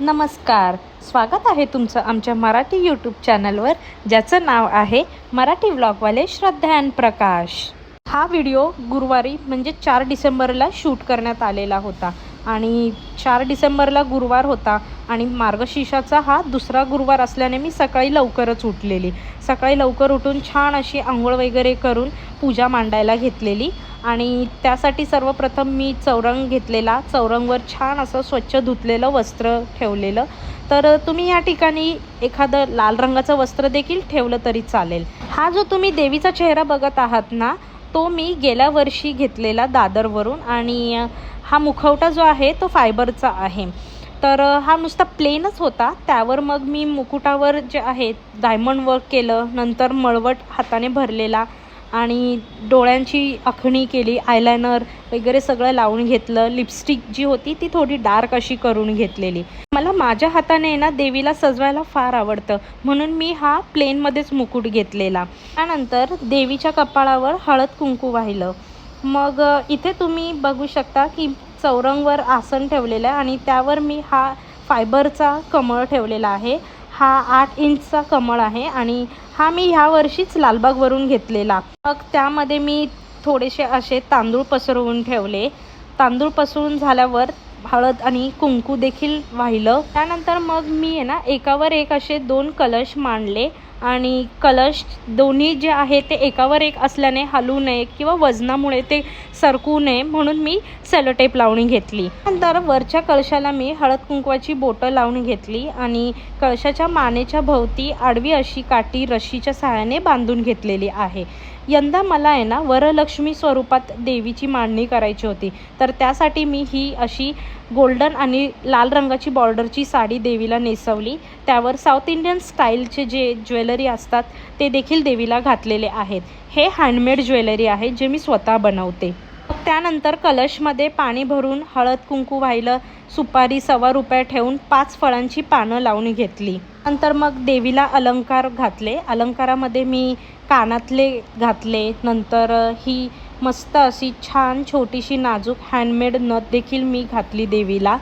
नमस्कार. स्वागत आहे तुमचं आमच्या मराठी यूट्यूब चॅनलवर ज्याचं नाव आहे मराठी व्लॉगवाले श्रद्धा अँड प्रकाश. हा व्हिडिओ गुरुवारी म्हणजे चार डिसेंबरला शूट करण्यात आलेला होता. आणि चार डिसेंबरला गुरुवार होता आणि मार्गशीर्षाचा हा दुसरा गुरुवार असल्याने मी सकाळी लवकरच उठलेली. सकाळी लवकर उठून छान अशी आंघोळ वगैरे करून पूजा मांडायला घेतलेली आणि त्यासाठी सर्वप्रथम मी चौरंग घेतलेला. चौरंगवर छान असं स्वच्छ धुतलेलं वस्त्र ठेवलेलं. तर तुम्ही या ठिकाणी एखादं लाल रंगाचं वस्त्र देखील ठेवलं तरी चालेल. हा जो तुम्ही देवीचा चेहरा बघत आहात ना तो मी गेल्या वर्षी घेतलेला दादरवरून आणि हा मुखवटा जो आहे तो फायबरचा आहे. तर हा नुसता प्लेनच होता. त्यावर मग मी मुकुटावर जे आहे डायमंड वर्क केलं. नंतर मळवट हाताने भरलेला आणि डोळ्यांची आखणी केली आयलायनर वगैरे सगळं लावून घेतलं. लिपस्टिक जी होती ती थोडी डार्क अशी करून घेतलेली. मला माझ्या हाताने ना देवीला सजवायला फार आवडतं. म्हणून मी हा प्लेनमध्येच मुकुट घेतलेला. त्यानंतर देवीच्या कपाळावर हळद कुंकू वाहिलं. मग इथे तुम्ही बघू शकता की चौरंगवर आसन ठेवलेलं आहे आणि त्यावर मी हा फायबरचा कमळ ठेवलेला आहे. हा आठ इंचचा कमळ आहे आणि हा मी ह्या वर्षीच लालबागवरून घेतलेला. मग त्यामध्ये मी थोडेसे असे तांदूळ पसरवून ठेवले. तांदूळ पसरून झाल्यावर हळद आणि कुंकू देखील वाहिलं. त्यानंतर मग मी आहे ना एकावर एक असे दोन कलश मांडले. आणि कलश दोन्ही जे आहे ते एकावर एक असल्याने हलू नये किंवा वजनामुळे ते सरकू नये म्हणून मी सेलोटेप लावणी घेतली. नंतर वरच्या कळशाला मी हळद कुंकवाची बोटं लावून घेतली आणि कळशाच्या मानेच्या भोवती आडवी अशी काठी रशीच्या सहाय्याने बांधून घेतलेली आहे. यंदा मला आहे ना वरलक्ष्मी स्वरूपात देवीची मांडणी करायची होती. तर त्यासाठी मी ही अशी गोल्डन आणि लाल रंगाची बॉर्डरची साडी देवीला नेसवली. त्यावर साऊथ इंडियन स्टाईलचे जे ज्वेलरी असतात ते देखील देवीला घातलेले आहेत. हे हँडमेड ज्वेलरी आहे जे मी स्वतः बनवते. त्यानंतर कलशमध्ये पाणी भरून हळद कुंकू वाहिलं सुपारी सव्वा रुपया ठेवून पाच फळांची पानं लावून घेतली. नंतर मग देवीला अलंकार घातले. अलंकारामध्ये मी कानातले घातले. नंतर ही मस्त अशी छान छोटीशी नाजूक हँडमेड नथ देखील मी घातली देवीला.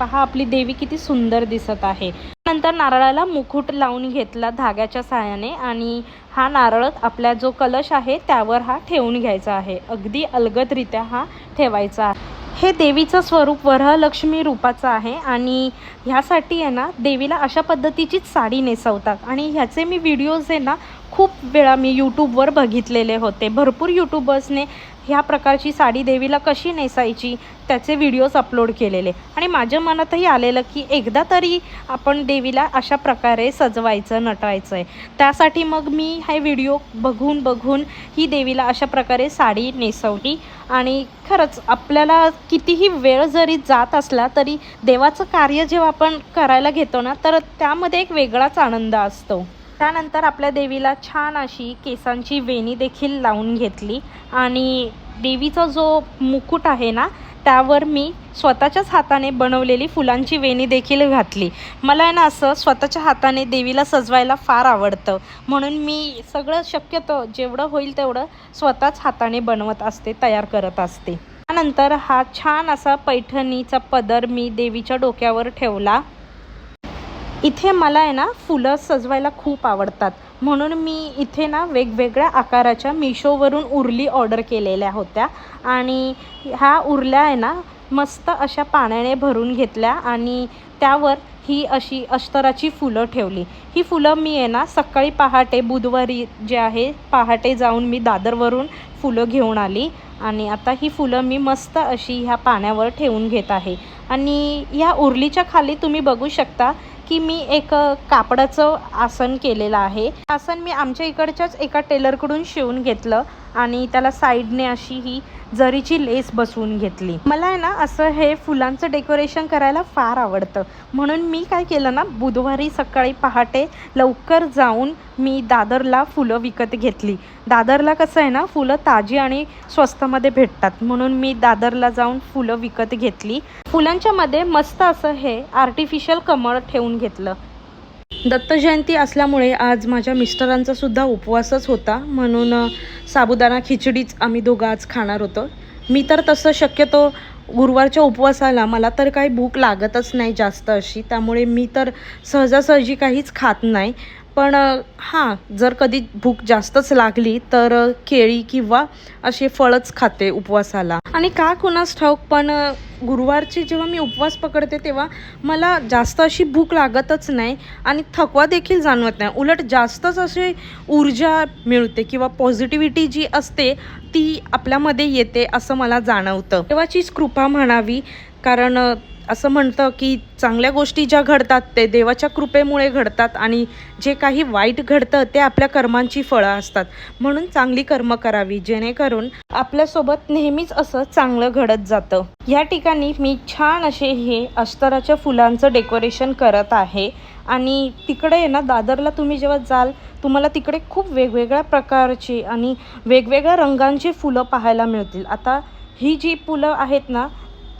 पहा आपली देवी किती सुंदर दिसत आहे. नंतर नारळाला मुकुट लावून घेतला धाग्याच्या साहाय्याने आणि हा नारळ आपला जो कलश आहे त्यावर हा ठेवून घ्यायचा आहे. अगदी अलगदरित्या हा ठेवायचा आहे. हे देवीचं स्वरूप वरहलक्ष्मी रूपाचं आहे आणि ह्यासाठी आहे ना देवीला अशा पद्धतीचीच साडी नेसवतात. आणि ह्याचे मी व्हिडिओज आहे ना खूप वेळा मी यूट्यूबवर बघितलेले होते. भरपूर यूट्यूबर्सने ह्या प्रकारची साडी देवीला कशी नेसायची त्याचे व्हिडिओज अपलोड केलेले. आणि माझ्या मनातही आलेलं की एकदा तरी आपण देवीला अशा प्रकारे सजवायचं नटवायचं आहे त्यासाठी मग मी हे व्हिडिओ बघून बघून ही देवीला अशा प्रकारे साडी नेसवली. आणि खरंच आपल्याला कितीही वेळ जरी जात असला तरी देवाचं कार्य जेव्हा आपण करायला घेतो ना तर त्यामध्ये एक वेगळाच आनंद असतो. त्यानंतर आपल्या देवीला छान अशी केसांची वेणी देखील लावून घेतली. आणि देवीचा जो मुकुट आहे ना त्यावर मी स्वतःच्याच हाताने बनवलेली फुलांची वेणी देखील घातली. मला आहे ना असं स्वतःच्या हाताने देवीला सजवायला फार आवडतं. म्हणून मी सगळं शक्यतो जेवढं होईल तेवढं स्वतःच हाताने बनवत असते तयार करत असते. त्यानंतर हा छान असा पैठणीचा पदर मी देवीच्या डोक्यावर ठेवला. इथे मला आहे ना फुलं सजवायला खूप आवडतात. म्हणून मी इथे ना वेगवेगळ्या आकाराच्या मिशोवरून उरली ऑर्डर केलेल्या होत्या. आणि ह्या उरल्या आहे ना मस्त अशा पाण्याने भरून घेतल्या आणि त्यावर ही अशी अस्तराची फुलं ठेवली. ही फुलं मी आहे ना सकाळी पहाटे बुधवारी जे आहे पहाटे जाऊन मी दादरवरून फुलं घेऊन आली. आणि आता ही फुलं मी मस्त अशी ह्या पाण्यावर ठेवून घेत आहे. आणि ह्या उरलीच्या खाली तुम्ही बघू शकता की मी एक कापडाचं आसन केलेलं आहे. आसन मी आमच्या इकडच्याच एका टेलरकडून शिवून घेतलं आणि त्याला साईडने अशी ही जरीची लेस बसवून घेतली. मला आहे ना असं हे फुलांचं डेकोरेशन करायला फार आवडतं. म्हणून मी काय केलं ना बुधवारी सकाळी पहाटे लवकर जाऊन मी दादरला फुलं विकत घेतली. दादरला कसं आहे ना फुलं ताजी आणि स्वस्तमध्ये भेटतात. म्हणून मी दादरला जाऊन फुलं विकत घेतली. फुलांच्यामध्ये मस्त असं हे आर्टिफिशियल कमळ ठेवून घेतलं. दत्त जयंती असल्यामुळे आज माझ्या मिस्टरांचा सुद्धा उपवासच होता. म्हणून साबुदाणा खिचडीच आम्ही दोघं आज खाणार होतो. मी तर तसं शक्यतो गुरुवारच्या उपवासाला मला तर काही भूक लागतच नाही जास्त अशी. त्यामुळे मी तर सहजासहजी काहीच खात नाही. पण हां जर कधी भूक जास्तच लागली तर केळी किंवा असे फळच खाते उपवासाला. आणि का कुणास ठाऊक पण गुरुवारची जेव्हा मी उपवास पकडते तेव्हा मला जास्त अशी भूक लागतच नाही आणि थकवा देखील जाणवत नाही. उलट जास्तच अशी ऊर्जा मिळते किंवा पॉझिटिव्हिटी जी असते ती आपल्यामध्ये येते असं मला जाणवतं. देवाचीच कृपा म्हणावी कारण असं म्हणतं की चांगल्या गोष्टी ज्या घडतात ते देवाच्या कृपेमुळे घडतात आणि जे काही वाईट घडतं ते आपल्या कर्मांची फळं असतात. म्हणून चांगली कर्म करावी जेणेकरून आपल्यासोबत नेहमीच असं चांगलं घडत जातं. या ठिकाणी मी छान असे हे अस्तराच्या फुलांचं डेकोरेशन करत आहे आणि तिकडे आहे ना दादरला तुम्ही जेव्हा जाल तुम्हाला तिकडे खूप वेगवेगळ्या प्रकारची आणि वेगवेगळ्या रंगांची फुलं पाहायला मिळतील. आता ही जी फुलं आहेत ना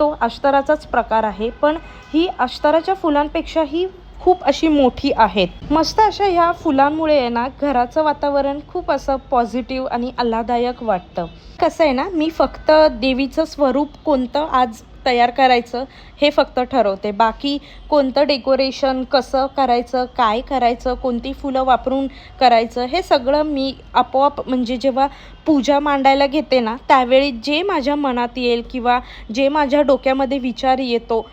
तो अष्टराचाच प्रकार आहे पण ही अष्टराच्या फुलांपेक्षा ही खूप अशी मोठी आहेत. मस्त अशा ह्या फुलांमुळे आहे ना घराचं वातावरण खूप असं पॉझिटिव्ह आणि आल्हादायक वाटतं. कसं आहे ना मी फक्त देवीचं स्वरूप कोणतं आज तयार करायचं हे फक्त ठरवते. बाकी कोणतं डेकोरेशन कसं करायचं काय करायचं कोणती फुलं वापरून करायचं हे सगळं मी आपोआप म्हणजे जेव्हा पूजा मांडायला घेते ना त्यावेळी जे माझ्या मनात येईल किंवा जे माझ्या डोक्यामध्ये विचार येतो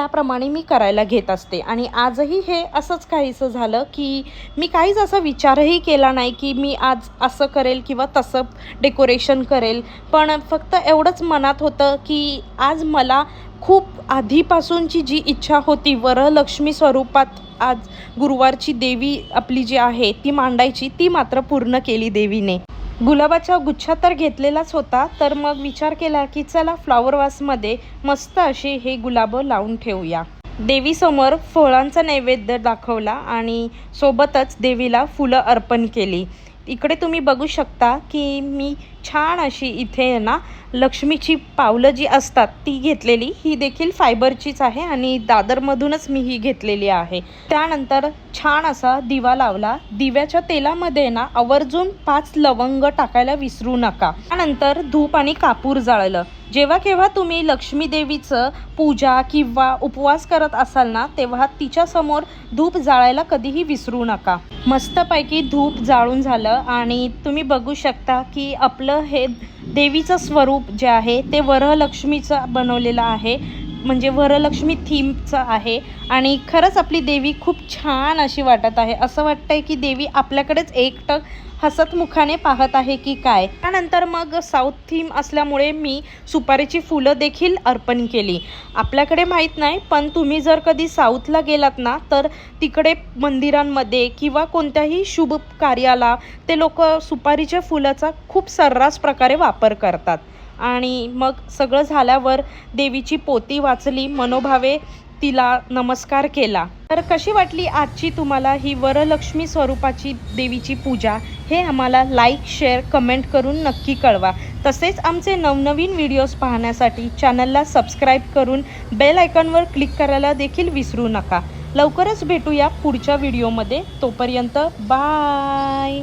त्याप्रमाणे मी करायला घेत असते. आणि आजही हे असंच काहीसं झालं की मी काहीच असा विचारही केला नाही की मी आज असं करेल किंवा तसं डेकोरेशन करेल. पण फक्त एवढंच मनात होतं की आज मला खूप आधीपासूनची जी इच्छा होती वरलक्ष्मी स्वरूपात आज गुरुवारची देवी आपली जी आहे ती मांडायची ती मात्र पूर्ण केली देवीने. गुलाबाचा गुच्छा तर घेतलेलाच होता तर मग विचार केला की चला फ्लॉवर वासमध्ये मस्त असे हे गुलाबं लावून ठेवूया. देवीसमोर फळांचा नैवेद्य दाखवला आणि सोबतच देवीला फुलं अर्पण केली. इकडे तुम्ही बघू शकता की मी छान अशी इथे आहे ना लक्ष्मीची पावलं जी असतात ती घेतलेली. ही देखील फायबरचीच आहे आणि दादरमधूनच मी ही घेतलेली आहे. त्यानंतर छान असा दिवा लावला. दिव्याच्या तेलामध्ये ना आवर्जून पाच लवंग टाकायला विसरू नका. त्यानंतर धूप आणि कापूर जाळलं. जेव्हा केव्हा तुम्ही लक्ष्मी देवीचं पूजा किंवा उपवास करत असाल ना तेव्हा तिच्यासमोर धूप जाळायला कधीही विसरू नका. मस्तपैकी धूप जाळून झालं आणि तुम्ही बघू शकता की आपलं हे देवीचं स्वरूप जे आहे ते वरलक्ष्मीचं बनवलेलं आहे. म्हणजे वरलक्ष्मी थीमचं आहे. आणि खरंच आपली देवी खूप छान अशी वाटत आहे. असं वाटतंय की देवी आपल्याकडेच एकटक हसतमुखाने पाहत आहे की काय? त्यानंतर मग साऊथ थीम असल्यामुळे मी सुपारीची फुलं देखील अर्पण केली. आपल्याकडे माहीत नाही पण तुम्ही जर कधी साऊथला गेलात ना तर तिकडे मंदिरांमध्ये किंवा कोणत्याही शुभ कार्याला ते लोक सुपारीच्या फुलाचा खूप सर्रास प्रकारे वापर करतात. आणि मग सगळं झाल्यावर देवीची पोती वाचली मनोभावे तिला नमस्कार केला. तर कशी वाटली आजची तुम्हाला ही वरलक्ष्मी स्वरूपाची देवीची पूजा? हे आम्हाला लाईक शेअर कमेंट करून नक्की कळवा. तसेच आमचे नवनवीन व्हिडिओज पाहण्यासाठी चॅनलला सबस्क्राईब करून बेल आयकॉनवर क्लिक करायला देखील विसरू नका. लवकरच भेटूया पुढच्या व्हिडिओमध्ये तोपर्यंत बाय